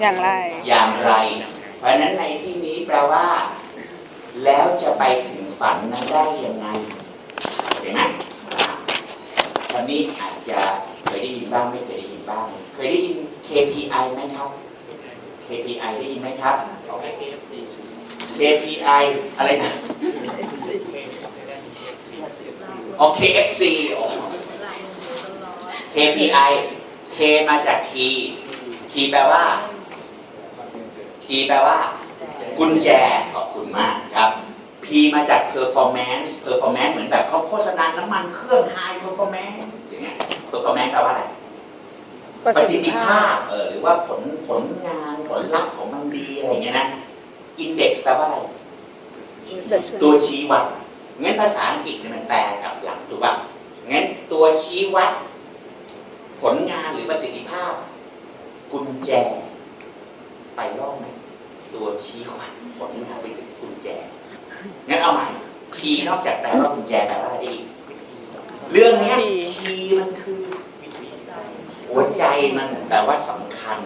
อย่างไร อย่างไร เพราะฉะนั้นในที่นี้แปลว่า แล้วจะไปถึงฝันนั้นได้ยังไงเห็นไหมอ่าคำนี้อาจจะเคยได้ยินบ้างไม่เคยได้ยินบ้าง เคยได้ยิน KPI ไหมครับ KPI ได้ยินไหมครับเอาแค่ KFC KPI อะไรนะโอ KFC อ๋อ KPI K มาจาก T T แปลว่า T แปลว่า กุญแจขอบคุณมากครับ P มาจาก performance performance เหมือนแบบเขาโฆษณาน้ำมันเครื่อง high performance อย่างเงี้ย performance แปลว่าอะไร ประสิทธิภาพเออหรือว่าผลผลงานผลลัพธ์ของมันดีอะไรเงี้ยนะ index แปลว่าอะไร ตัวชี้วัดงั้นภาษาอังกฤษเนี่ยมันแปลกลับหลังถูกป่ะงั้นตัวชี้วัด ผลงานหรือประสิทธิภาพ กุญแจ ไปรอบไหม ตัวชี้วัดผลงานไปถึงกุญแจงั้นเอาใหม่คีย์นอกจากแปลว่ากุญแจแปลว่าอะไรอีกเรื่องเนี้ย Key คีย์มันคือหัวใจมันแปลว่าสำคัญ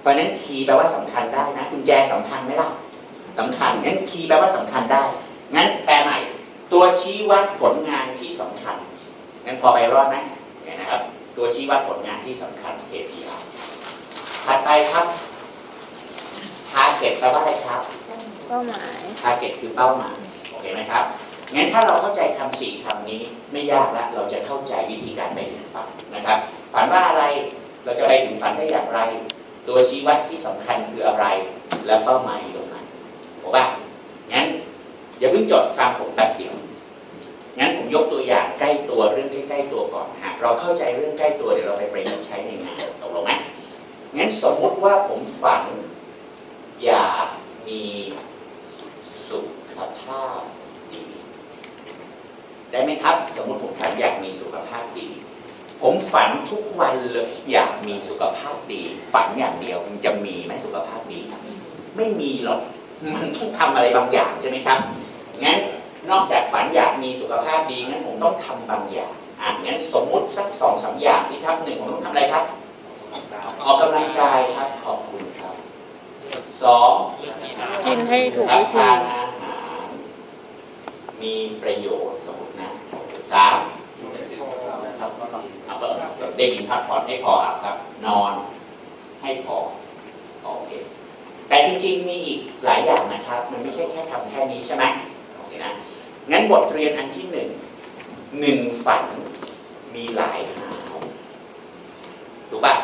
เพราะฉะนั้นคีย์แปลว่าสำคัญได้นะกุญแจสำคัญไหมล่ะสำคัญงั้นคีย์แปลว่าสำคัญได้ งั้นแปลใหม่ ตัวชี้วัดผลงานที่สำคัญงั้นพอไปรอดไหมเนี่ยนะครับ ตัวชี้วัดผลงานที่สำคัญ KPI ถัดไปครับ target แปลว่าอะไรครับ เป้าหมาย target คือเป้าหมาย โอเคไหมครับ งั้นถ้าเราเข้าใจคำสี่คำนี้ไม่ยากแล้วเราจะเข้าใจวิธีการไปถึงฝันนะครับ ฝันว่าอะไร เราจะไปถึงฝันได้อย่างไร ตัวชี้วัดที่สำคัญคืออะไร แล้วเป้าหมายอยู่ตรงไหนถูกป่ะงั้นอย่าเพิ่งจดฟังผมแป๊บเดียว งั้นผมยกตัวอย่างใกล้ตัวเรื่องใกล้ๆตัวก่อนหากเราเข้าใจเรื่องใกล้ตัวเดี๋ยวเราไปประยุกต์ใช้ในงานตกลงไหมงั้นสมมุติว่าผมฝัน อยากมีสุขภาพดี ได้ไหมครับ สมมติผมฝันอยากมีสุขภาพดี ผมฝันทุกวันเลย อยากมีสุขภาพดี ฝันอย่างเดียวมันจะมีไหมสุขภาพดี ไม่มีหรอก มันต้องทำอะไรบางอย่างใช่ไหมครับ งั้นนอกจากฝันอยากมีสุขภาพดีงั้นผมต้องทำบางอย่างอะงั้นสมมุติสักสองสามอย่างสิครับหนึ่งผมต้องทำอะไรครับ ออกกำลังกายครับขอบคุณ สองกินให้ถูกรับวิธีทานอาหารมีประโยชน์สมมตินะสามครับเอาก็ได้กินพักผ่อนให้พออะครับ นอนให้พอโอเคแต่จริงๆมีอีกหลายอย่างนะครับ มันไม่ใช่แค่ทำแค่นี้ใช่ไหมโอเคนะงั้นบทเรียนอันที่หนึ่งหนึ่งฝันมีหลายหาวถูกป่ะ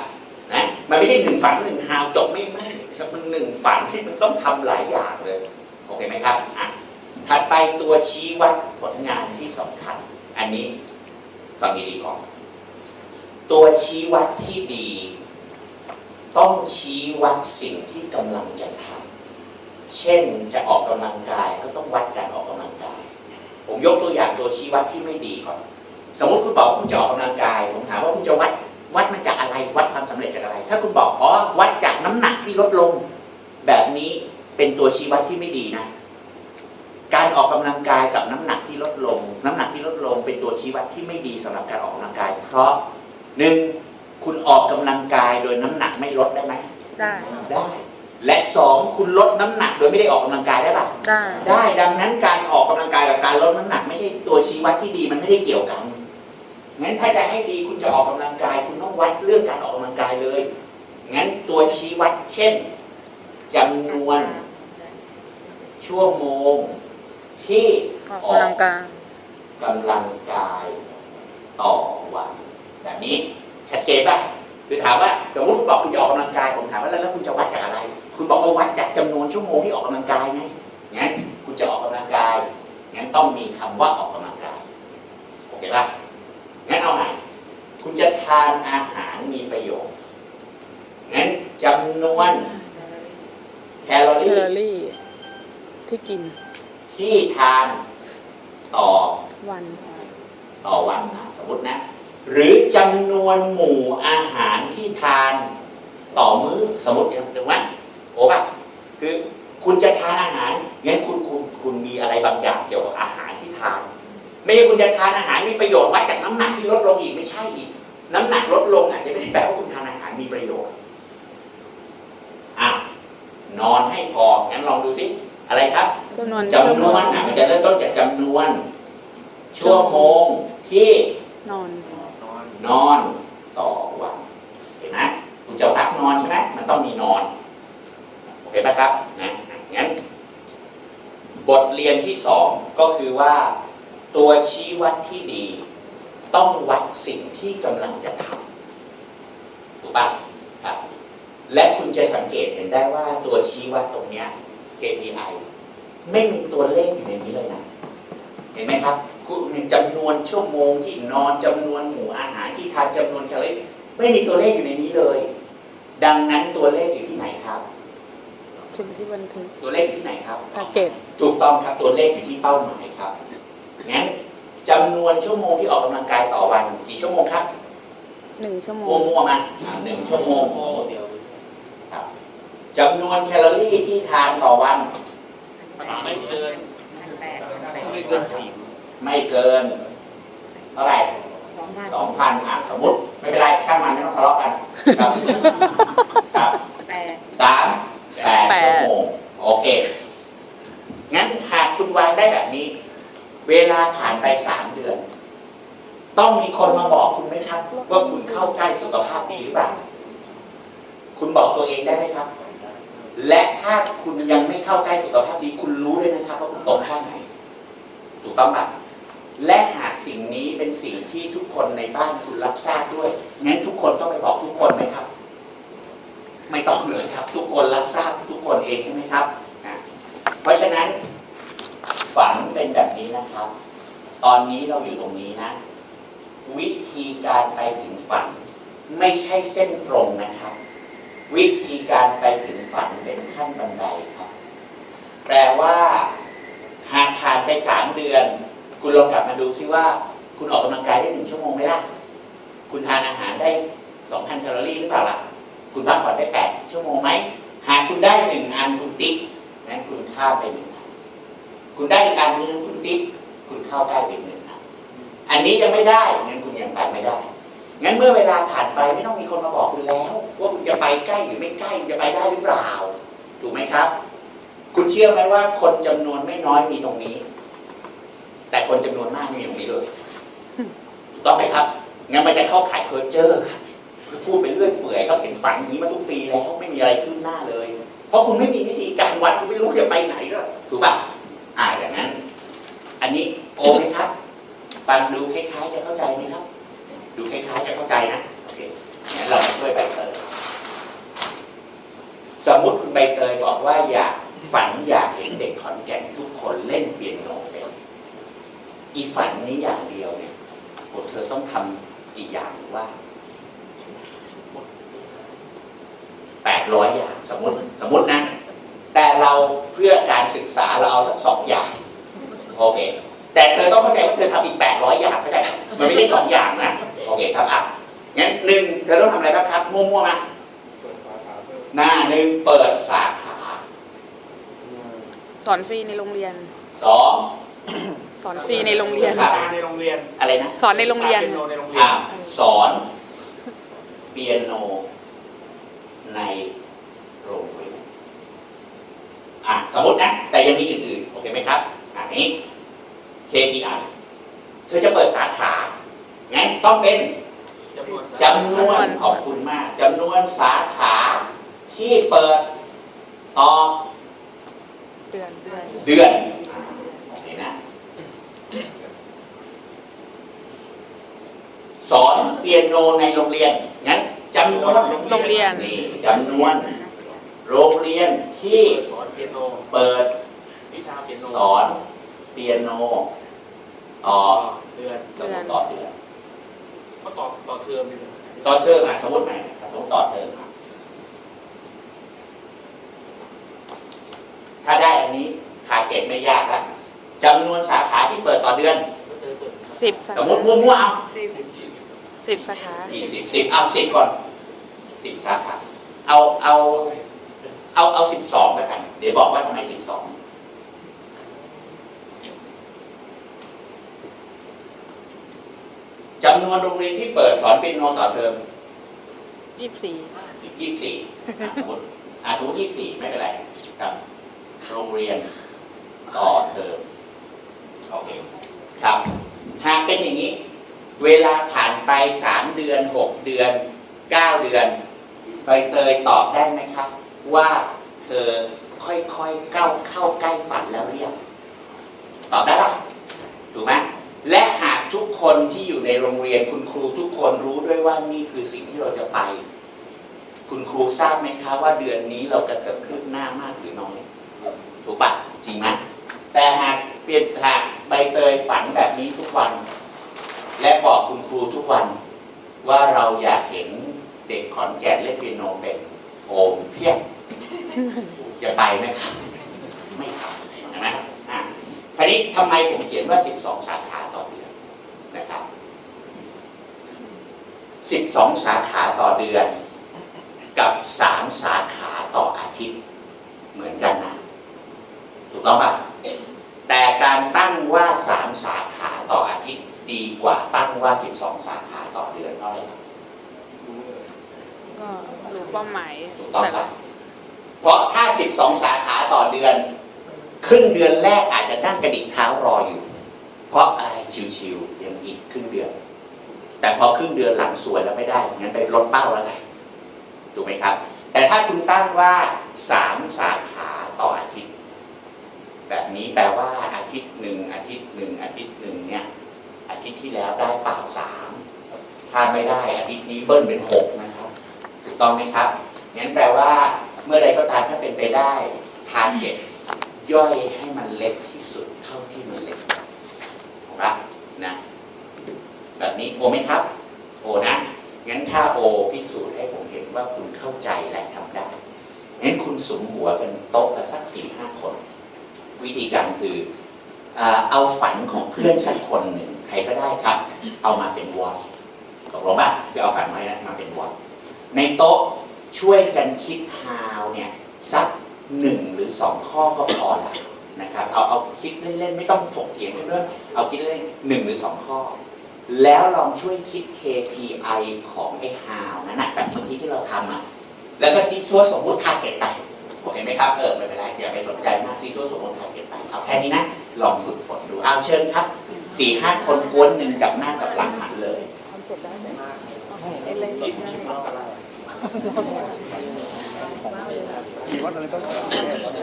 นะมันไม่ใช่หนึ่งฝันหนึ่งหาวจบไม่ไม่ครับมัน หนึ่งฝันที่มันต้องทำหลายอย่างเลยโอเคไหมครับอะถัดไปตัวชี้วัดผลงานที่สำคัญ อันนี้ฟังดีๆก่อนตัวชี้วัดที่ดี ต้องชี้วัดสิ่งที่กำลังจะทำเช่นจะออกกำลังกายก็ต้องวัดการออกกำลังกาย ผมยกตัวอย่างตัวชี้วัดที่ไม่ดีก่อน สมมติคุณบอกคุณจะออกกำลังกาย ผมถามว่าคุณจะวัดวัดมันจากอะไรวัดความสำเร็จจากอะไร ถ้าคุณบอกอ๋อวัดจากน้ำหนักที่ลดลง นี้เป็นตัวชี้วัดที่ไม่ดีนะ การออกกำลังกายกับน้ำหนักที่ลดลง น้ำหนักที่ลดลงเป็นตัวชี้วัดที่ไม่ดีสำหรับการออกกำลังกาย เพราะหนึ่งคุณออกกำลังกายโดยน้ำหนักไม่ลดได้ไหมได้ได้และสองคุณลดน้ำหนักโดยไม่ได้ออกกำลังกายได้ปะได้ได้ดังนั้นการออกกำลังกายกับการลดน้ำหนัก ไม่ใช่ตัวชี้วัดที่ดีมันไม่ได้เกี่ยวกันงั้นถ้าจะให้ดีคุณจะออกกำลังกาย คุณต้องวัดเรื่องการออกกำลังกายเลยงั้นตัวชี้วัดเช่น จำนวน ชั่วโมง ที่ออกกำลังกายกำลังกายต่อวันแบบนี้ชัดเจนป่ะคือถามว่าสมมติคุณบอกคุณจะออกกำลังกายผมถามว่าแล้วแล้วคุณจะวัดจากอะไร คุณบอกว่าวัดจากจำนวนชั่วโมงที่ออกกำลังกายไงงั้นคุณจะออกกำลังกายงั้นต้องมีคำว่าออกกำลังกายโอเคป่ะงั้นเอาใหม่คุณจะทานอาหารมีประโยชน์งั้นจำนวน แคลอแครี่ลอรี่ ที่กินที่ทานต่อวันต่อวันนะสมมตินะ หรือจำนวนหมู่อาหารที่ทานต่อมื้อสมมติอย่างถูกไหมโอ้ป่ะคือคุณจะทานอาหารงั้นคุณคุณคุณมีอะไรบางอย่างเกี่ยวกับอาหารที่ทาน ไม่ใช่คุณจะทานอาหารมีประโยชน์วัดจากน้ำหนักที่ลดลงอีกไม่ใช่อีก น้ำหนักลดลงอาจจะไม่ได้แปลว่าคุณทานอาหารมีประโยชน์อะ นอนให้พองั้นลองดูสิอะไรครับจำนวนจำนวนอะมันจะเริ่มต้นจากจำนวน ชั่วโมงที่นอนนอนต่อวันเห็นไหมคุณจะพักนอนใช่ไหมมันต้องมีนอนโอเคไหมครับนะงั้น บทเรียนที่สองก็คือว่า ตัวชี้วัดที่ดี ต้องวัดสิ่งที่กำลังจะทำถูกปะครับ และคุณจะสังเก ตเห็นได้ว่าตัวชี้วัดตรงเนี้ย KPI ไม่มีตัวเลขอยู่ในนี้เลยนะ เห็นไหมครับคุณจำนวนชั่วโมงที่นอนจำนวนหมู่อาหารที่ทานจำนวนแคลอรี่ไม่มีตัวเลขอยู่ในนี้เลย ดังนั้นตัวเลขอยู่ที่ไหนครับสิ่งที่บันทึกตัวเลขอยู่ที่ไหนครับทาร์เก็ตถูกต้องครับตัวเลขอยู่ที่เป้าหมายครับงั้นจำนวนชั่วโมงที่ออกกำลังกายต่อวันกี่ชั่วโมงครับหนึ่งชั่วโมงมั่วๆมาอ่าหนึ่งชั่วโมงครับ จำนวนแคลอรี่ที่ทานต่อวัน ไม่เกินไม่เกินสี่ไม่เกินเท่าไหร่สองพันอะสมมติไม่เป็นไรช่างมันไม่ต้องทะเลาะกันครับครับแปดสามแปดชั่วโมงโอเค งั้นหากคุณวางได้แบบนี้ เวลาผ่านไปสามเดือน ต้องมีคนมาบอกคุณไหมครับ ว่าคุณเข้าใกล้สุขภาพดีหรือเปล่า คุณบอกตัวเองได้ไหมครับ และถ้าคุณยังไม่เข้าใกล้สุขภาพดีคุณรู้เลยนะครับว่าคุณตกข้างไหน ถูกต้องปะและหากสิ่งนี้เป็นสิ่งที่ทุกคนในบ้านคุณรับทราบด้วยงั้นทุกคนต้องไปบอกทุกคนไหมครับ ไม่ต้องเลยครับ ทุกคนรับทราบทุกคนเองใช่ไหมครับนะเพราะฉะนั้นฝันเป็นแบบนี้นะครับ ตอนนี้เราอยู่ตรงนี้นะ วิธีการไปถึงฝัน ไม่ใช่เส้นตรงนะครับ วิธีการไปถึงฝันเป็นขั้นบันไดครับ แปลว่าหากผ่านไปสามเดือน คุณลองกลับมาดูซิว่า คุณออกกำลังกายได้หนึ่งชั่วโมงไหมล่ะ คุณทานอาหารได้สองพันแคลอรี่หรือเปล่าล่ะ คุณพักผ่อนได้แปดชั่วโมงไหม หากคุณได้หนึ่งอันคุณติ๊กนั้นคุณข้าไปหนึ่งอันคุณได้อีกอันนึงคุณติ๊ก คุณเข้าใกล้ไปหนึ่งอันอันนี้ยังไม่ได้งั้นคุณยังไปไม่ได้ งั้นเมื่อเวลาผ่านไปไม่ต้องมีคนมาบอกคุณแล้ว ว่าคุณจะไปใกล้หรือไม่ใกล้คุณจะไปได้หรือเปล่า ถูกไหมครับ คุณเชื่อไหมว่าคนจำนวนไม่น้อยมีตรงนี้ แต่คนจำนวนมากมีตรงนี้เลยถูกต้องไหมครับงั้นมันจะเข้าขายเพอร์เจอร์ครับพูดไปเรื่อยเปื่อยก็เห็นฝันอย่างนี้มาทุกปีแล้วไม่มีอะไรขึ้นหน้าเลย เพราะคุณไม่มีวิธีการวัดคุณไม่รู้จะไปไหนแล้วถูกปะอ่าอย่างนั้น อันนี้โอไหมครับ ฟังดูคล้ายๆจะเข้าใจไหมครับ คล้ายๆจะเข้าใจนะโอเคงั้นเรามาช่วยใบเตยสมมติคุณใบเตยบอกว่าอยากฝันอยากเห็นเด็กขอนแก่นทุกคนเล่นเปียโนเป็นอีฝันนี้อย่างเดียวเนี่ยพวกเธอต้องทำกี่อย่างว่าแปดร้อยอย่างสมมติสมมตินะ แต่เราเพื่อการศึกษาเราเอาสักสองอย่างโอเค แต่เธอต้องเข้าใจว่าเธอทำอีกแปดร้อยอย่างไม่ได้มันไม่ได้สองอย่างนะ โอเคครับอะงั้นหนึ่งเธอต้องทำอะไรบ้างครับมั่วๆมาหน้าหนึ่งเปิดสาขาสอนฟรีในโรงเรียน สองสอนฟรีในโรงเรียนครับในโรงเรียนอะไรนะสอนในโรงเรียนป็โนในโรงเรียอะนสอนเปียโนในโรงเรียนอะสมมตินะ แต่ยังมีอื่นๆโอเคไหมครับอะนี้ KPI เธอจะเปิดสาขา งั้นต้องเป็นจำนวนจำนวนขอบคุณมากจำนวนสาขาที่เปิดต่อเดือนเดือนเดือนโอเคนะสอนเปียโนในโรงเรียนงั้นจำนวนโรงเรียนนี่จำนวน โรงเรียนที่สอนเปียโนเปิดวิชาเปียโนสอนเปียโนต่อเดือนสมมติต่อเดือน ก็ต่อต่อเทอมนี่เลยต่อเทอมอะสมมติไหนสมมติต่อเทอมอะถ้าได้อันนี้หาเก็บไม่ยากครับจำนวนสาขาที่เปิดต่อเดือนก็เจอเปิดสิบสาสมมติมั่วๆเอาสิบสิบสาขายี่สิบสิบเอาสิบก่อนสิบสาขาเอาเอา เอาเอาสิบสองแล้วกัน เดี๋ยวบอกว่าทำไมสิบสองจำนวนโรงเรียนที่เปิดสอนเปียโนต่อเทอมยี่สิบสี่ยี่สิบสี่สมมติอะสมมติยี่สี่ไม่เป็นไรครับโรงเรียนต่อเทอมโอเคครับ หากเป็นอย่างนี้ เวลาผ่านไปสามเดือนหกเดือนเก้าเดือนใบเตยตอบได้ไหมครับ ว่าเธอค่อยๆก้าวเข้าใกล้ฝันแล้วหรือยังตอบได้ปะถูกไหม และหากทุกคนที่อยู่ในโรงเรียนคุณครูทุกคนรู้ด้วยว่านี่คือสิ่งที่เราจะไป คุณครูทราบไหมคะว่าเดือนนี้เรากระเถิบขึ้นหน้ามากหรือน้อยถูกปะจริงไหมแต่หากเปลี่ยนหากใบเตยฝันแบบนี้ทุกวัน และบอกคุณครูทุกวัน ว่าเราอยากเห็นเด็กขอนแก่นเล่นเปียโนเป็นโอมเพียบจะไปไหมครับไม่ทำเห็นไหมอะคราวนี้ทำไมผมเขียนว่า 12 สาขาต่อเดือนนะครับ 12 สาขาต่อเดือน กับ 3 สาขาต่ออาทิตย์ เหมือนกันนะถูกต้องป่ะแต่การตั้งว่า 3 สาขาต่ออาทิตย์ดีกว่าตั้งว่า 12 สาขาต่อเดือนเพราะอะไรครับก็รู้เป้าหมายถูกต้องครับเพราะถ้า 12 สาขาต่อเดือน ครึ่งเดือนแรกอาจจะนั่งกระดิกเท้ารออยู่ เพราะอะไรชิวๆยังอีกครึ่งเดือน แต่พอครึ่งเดือนหลังสวยแล้วไม่ได้งั้นไปลดเป้าแล้วกันถูกไหมครับ แต่ถ้าคุณตั้งว่าสามสาขาต่ออาทิตย์ แบบนี้แปลว่าอาทิตย์หนึ่งอาทิตย์หนึ่งอาทิตย์หนึ่งเนี่ย อาทิตย์ที่แล้วได้เปล่าสามถ้าไม่ได้อาทิตย์นี้เบิ้ลเป็นหกนะครับถูกต้องไหมครับงั้นแปลว่าเมื่อใดก็ตามถ้าเป็นไปได้ทาร์เก็ตย่อยให้มันเล็กที่สุดเท่าที่มันเล็กครับนะ แบบนี้โอไหมครับ โอนะงั้นถ้าโอพิสูจน์ให้ผมเห็นว่าคุณเข้าใจและทำได้งั้นคุณสมหัวเป็นโต๊ะละสักสี่ห้าคน วิธีการคือเอาฝันของเพื่อนสักคนหนึ่งใครก็ได้ครับ เอามาเป็นวอลตกลงป่ะคือเอาฝันไว้นะมาเป็นวอลในโต๊ะช่วยกันคิดฮาวเนี่ยสักหนึ่งหรือสองข้อก็พอละนะครับ เอาเอาคิดเล่นๆไม่ต้องถกเถียงกันด้วย เอาคิดเล่นหนึ่งหรือสองข้อ แล้วลองช่วยคิด KPI ของไอ้ฮาวนั่นนะแบบเมื่อกี้ที่เราทำอะ แล้วก็ซีซัวสมมุติทาร์เก็ตไปเห็นไหมครับ เออไม่เป็นไรอย่าไปสนใจมากซีซัวสมมุติทาร์เก็ตไปเอาแค่นี้นะ ลองฝึกฝนดูเอาเชิญครับสี่ห้าคนกวนหนึ่งกับหน้ากับหลังหันเลยทำเสร็จได้ไหมไอ้เลยมีวัดอะไรต้อง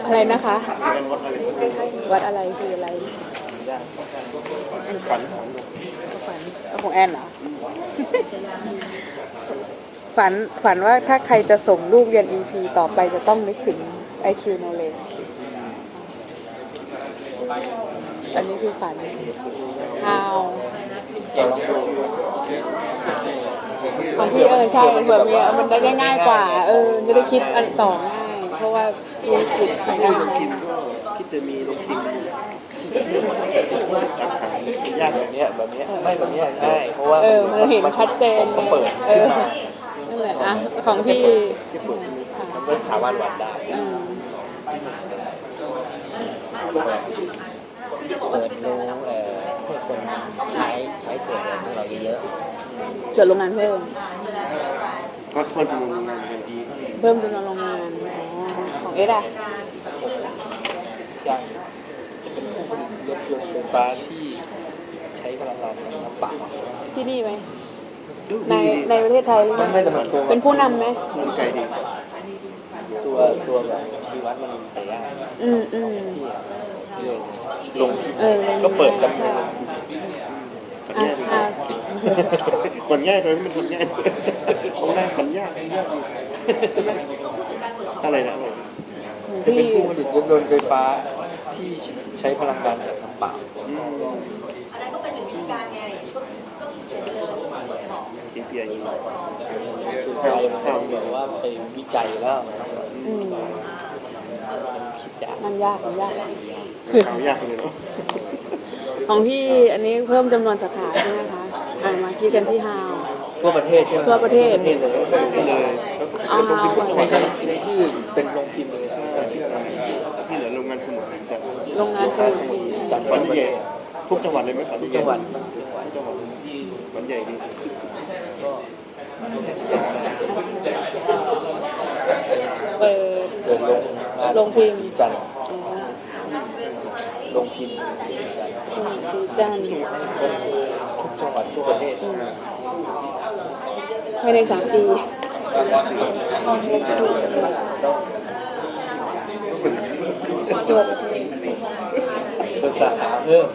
อะไรนะคะเรียนวัดอะไรต้องวัดอะไรคืออะไรฝันของฝัน ของแอนเหรอ ฝันฝันว่าถ้าใครจะส่งลูกเรียน EP ต่อไปจะต้องนึกถึง IQ knowledge อันนี้คือฝัน how ของพี่เออใช่มันแบบนี้มันได้ง่ายกว่า เออจะได้คิดอันต่อง่าย เพราะว่ารู้จุดตรงกันคิดจะมีลงกินสาขา ยากแบบเนี้ยแบบเนี้ยไม่แบบเนี้ยง่ายเพราะว่าเออมันเห็นชัดเจนก็เปิดเอขึ้นอมานั่นแหละอะของพี่ที่เปิดขึ้นค่ะมันก็สามารถวัดได้อืมเปิดรู้เอ่อให้คนใช้ใช้เกิดอะไรของเราเยอะเกิดโรงงานเพิ่ม ก็เพิ่มจำนวนงานอย่างดี เพิ่มจำนวนโรงงานอ๋อของเอสอะ ๆอย่างจะเป็นผู้ผลิตรถยนต์ไฟฟ้าที่ใช้พลังงานจากน้ำเปล่าที่นี่ไหมในในประเทศไทยหรือมันไม่แต่มันตัวเป็นผู้นำไหมมันไกลดีตัวตัวแบบชี้วัดมันแต่ยากอืมอืมที่ที่เลยลงที่เออก็เปิดจำนวนมันอะง่ายดีอะคนง่ายเลยมันคนง่ายคนง่ายมันยากมันยากอยู่อะไรนะอะไรของจะเป็นพี่ผู้ผลิตรถยนต์ไฟฟ้า ที่ใช้พลังงานจากน้ำเปล่าอืมอันนั้นก็เป็นหนึ่งวิธีการไงก็ก็เขียนเลยก็ตรวจสอบคิดเพียงอย่างนี้คือใครมันแบบว่าไปวิจัยแล้วอืมมันคิดยากมันยากมันยากข่าวยากเลยเนาะของพี่อันนี้เพิ่มจำนวนสาขาใช่ไหมคะอ่ามาคิดกันที่ฮาวทั่วประเทศใช่ไหมทั่วประเทศเลยที่เลยเอาฮาวก่อนใช้ใช้ชื่อเป็นโรงพิมพ์เลย โรงงานเฟิร์มจัดฝันใหญ่ทุกจังหวัดเลยไหมฝันทุกใหญ่จังหวัดทุกจังหวัดฝันใหญ่ดีก็แค่เขียนอะไรเปิดงานโรงพิมพ์สีจันทร์อ๋อโรงพิมพ์สีจันทร์สมุทรสีจันทร์ทุกจังหวัดทั่วประเทศอืมภายในสามปีตรวจเปิด สาขาเพิ่ม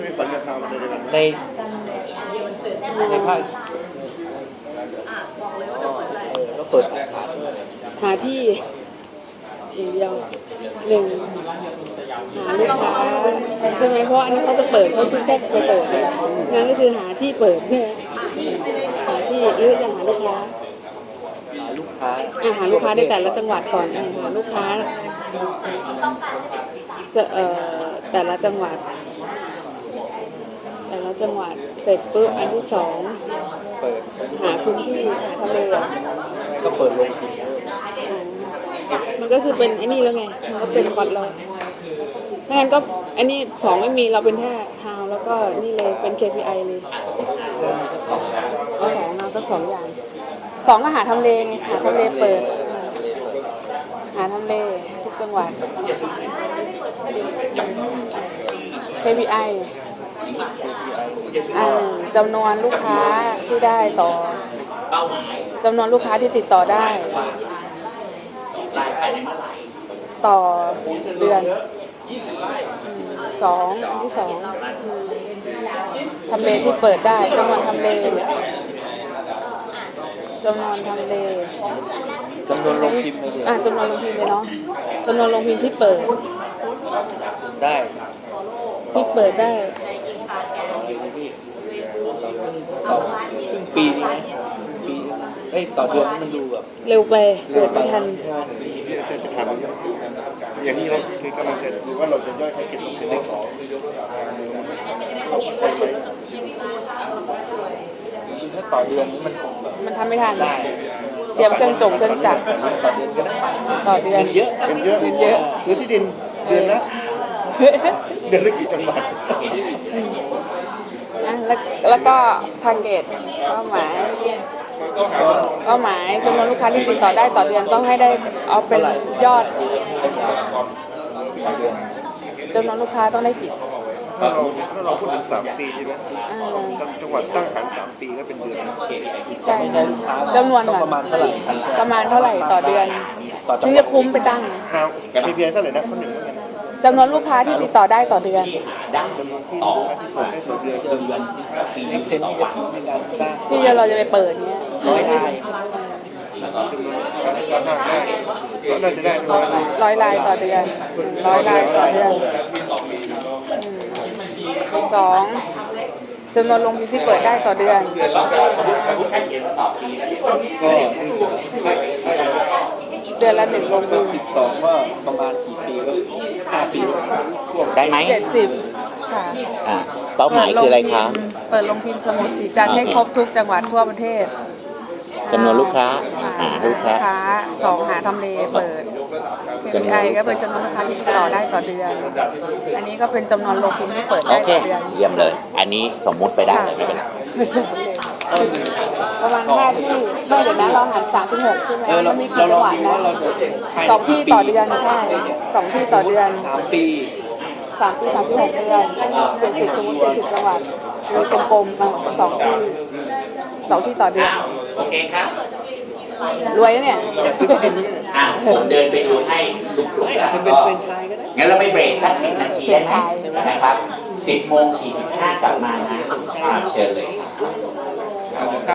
ไม่ฝันจะทำอะไรกันในในภาคก็เปิดสาขาเพิ่มหาที่อย่างเดียวหนึ่งหาลูกค้าใช่ไหมเพราะอันนี้เขาจะเปิดเขาเพิ่งแค่ไปเปิดงั้นก็คือหาที่เปิดเนี่ยหาที่หรือจะหาลูกค้าหาลูกค้าหาลูกค้าในแต่ละจังหวัดก่อนหาลูกค้า จะเอ่อแต่ละจังหวัด แต่ละจังหวัดเสร็จปุ๊บอันที่สองเปิดหาพื้นที่หาทำเลอะก็เปิดโรงพิมพ์เพิ่มอืมมันก็คือเป็นไอ้นี่แล้วไงมันก็เป็นวัดเราถ้างั้นก็อันนี้สองไม่มีเราเป็นแค่ทาวน์แล้วก็นี่เลยเป็น KPI เลยเอาสองเอาสักสองอย่างสองก็หาทำเลไงหาทำเลเปิด หาทำเลทุกจั งหวัด KPI อันจำนวนลูกค้าที่ได้ต่อเป้าหมายจำนวนลูกค้าที่ติดต่อได้ ต่อเดือนสองที่สองทำเลที่เปิดได้จำนวนทำเลจำนวนทำเล จำนวนโรงพิมพ์เลยเดียวอะจำนวนโรงพิมพ์เลยเนาะจำนวนโรงพิมพ์ที่เปิด ได้ที่เปิดได้ต่อเลยนะพี่ต่อครึ่งปีนี้ปีเอ้ยต่อเดือนนี่มันดูแบบเร็วไปเกิดไม่ทัน ใช่ไหมที่อาจารย์จะถามอย่างนี้เราคือกำลังจะดูว่าเราจะย่อยแพ็กเกจเป็นเลขสองใช่ไหมถ้าต่อเดือนนี้มันคงแบบมันทำไม่ทัน ได้เต รียมเครื่องจงเครื่องจักรต่อเดือนก็ได้ต่อเดือนเยอะเป็นเยอะเป็นเยอะซื้อที่ดินเดือนละเดือนละกี่จังหวัดอะแล้วแล้วก็ทาร์เก็ตเป้าหมายก็เป้าหมายจำนวนลูกค้าที่ติดต่อได้ต่อเดือนต้องให้ได้เอาเป็นยอดต่อเดือนจำนวนลูกค้าต้องได้กี่ ถ้าเราถ้าเราพูดถึงสามปีใช่ไหมอ่าจังหวัดตั้งหารสามปีก็เป็นเดือนใช่ไม่ได้ลูกค้าจำนวนต้องน่ะประมาณเท่าไหร่ประมาณเท่าไหร่ต่อเดือนต่อจัถึงงหวัจะดคุ้มไปตั้งฮาว KPI เท่าไหร่นะข้อหนึ่งว่าไงนะจำนวนลูกค้าที่ติดต่อได้ต่อเดือนที่หาได้จำนวนที่ต่อลูกค้าที่เปิดได้ต่อเดือนเดือนปีเอ็กเซนต่อนี่วันในการสร้างที่เราจะไปเปิดเนี้ยร้อยลายแล้วก็จำนวนลูกค้าที่เราห้างได้ก็น่าจะได้ร้อยลายร้อยลายต่อเดือนร้อยลายต่อเดือนอืม สองจำนวนลงพิมพ์ที่เปิดได้ต่อเดือนพูดแค่เขียนว่าต่อปีแล้วเนี่ยก็เดือนละหนึ่งลงพิมพ์สิบสองว่าประมาณกี่ปีก็ห้าปีได้ไหมเจ็ดสิบค่ะอ่าเป้าหมายคืออะไรคะเปิดลงพิมพ์สมุดสีจันทร์ให้ครบทุกจังหวัดทั่วประเทศจำนวนลูกค้าหาหาลูกค้าสองหาทำเลเปิด KPI ก็เป็นจำนวนลูกค้าที่ติดต่อได้ต่อเดือน อันนี้ก็เป็นจำนวนลงพิมพ์ที่เปิดโอได้เค ต่อเดือนเยี่ยมเลย อันนี้สมมุติไปได้ค่ะเลยไม่เป็นไรประมาณห้าที่ไม่เดี๋ยวนะเราหันสามถึงหกใช่ไหมเออเรามันมีเรากี่ลจัองงหวัดดูนะว่าเราจะภายในสองที่กี่ปีต่อเดือนใช่สองที่ต่อเดือนสามปีสามปีสามสิบหกเดือนเป็นสิบสมมติเป็นสิบจังหวัดโดยกลมๆมาสองที่สองที่ต่อเดือนอ้าวโอเคครับรวยนะเนี่ยอะผมเดินไปดูให้ ลุกๆแล้วมันเป็นก็เฟรนไชส์ก็ได้งั้นเราไปเบรกสักสิบนาทีได้ไหมนะครับสิบโมงสี่สิบห้ากลับมานะอ่าเชิญเลยครับ